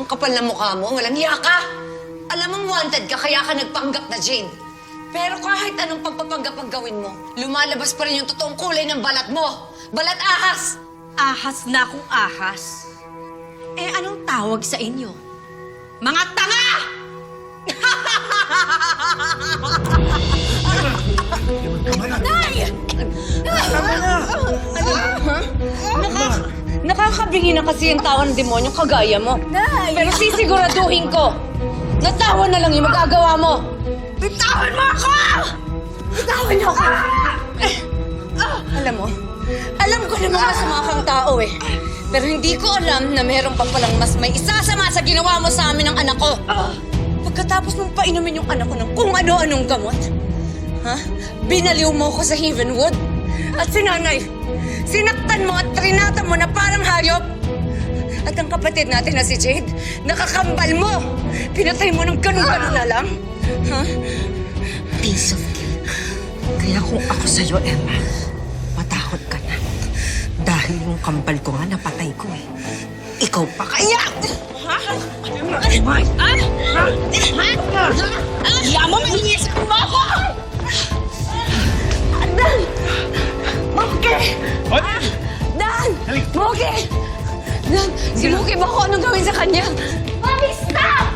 Ang kapal na mukha mo, walang hiya ka. Alam mong wanted ka, kaya ka nagpanggap na Jane. Pero kahit anong pagpapanggap ang gawin mo, lumalabas pa rin yung totoong kulay ng balat mo. Balat ahas! Ahas na kung ahas. Eh, anong tawag sa inyo? Mga tanga! Nakaka nakakabingi na kasi yung tawa ng demonyong kagaya mo. Nay! Pero sisiguraduhin ko, na tawa na lang yung magagawa mo. Bitawan mo ako! Bitawan niyo ako! Alam mo, alam ko na mga sama kang tao eh. Pero hindi ko alam na meron pa palang mas may isasama sa ginawa mo sa amin ng anak ko. Pagkatapos mong painumin yung anak ko ng kung ano-anong gamot, ha? Binaliw mo ko sa Havenwood? At si nanay, sinaktan mo at trinata mo na parang hayop? At ang kapatid natin na si Jade, nakakambal mo! Pinatay mo ng ganun-ganun na lang? Ha? Piece of cake. Kaya kung ako sa'yo, Emma, matakot ka na. Dahil yung kambal ko nga napatay ko eh. Ikaw pa kaya! Ha? Ay! Ay! Yaman, Dan, si Moki ba kung anong gawin sa kanya? Mami, stop!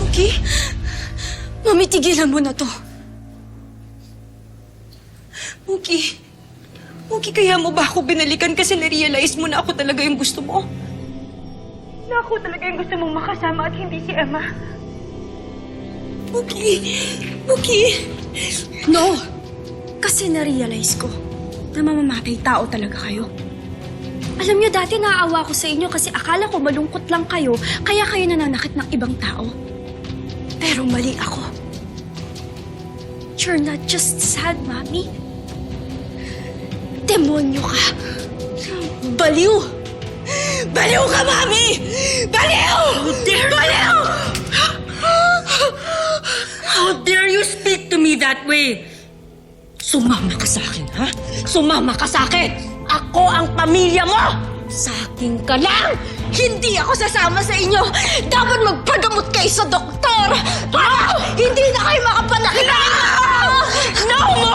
Moki? Mami, tigilan mo na to. Moki, Moki, kaya mo ba ako binalikan kasi na-realize mo na ako talaga yung gusto mo? Na ako talaga yung gusto mong makasama at hindi si Emma. Moki, Moki. No! Kasi na-realize ko na mamamatay tao talaga kayo. Alam niyo, dati naaawa ko sa inyo kasi akala ko malungkot lang kayo, kaya kayo nananakit ng ibang tao. Pero mali ako. You're not just sad, Mami. Demonyo ka. Baliw! Baliw ka, Mami! Baliw! Baliw! How dare you speak to me that way? Sumama ka sa akin, ha? Sumama ka sa akin! Ako ang pamilya mo! Sa akin ka lang! Hindi ako sasama sa inyo! Dapat magpagamot kayo sa doktor! Para hindi na kayo makapanakit ng No! No!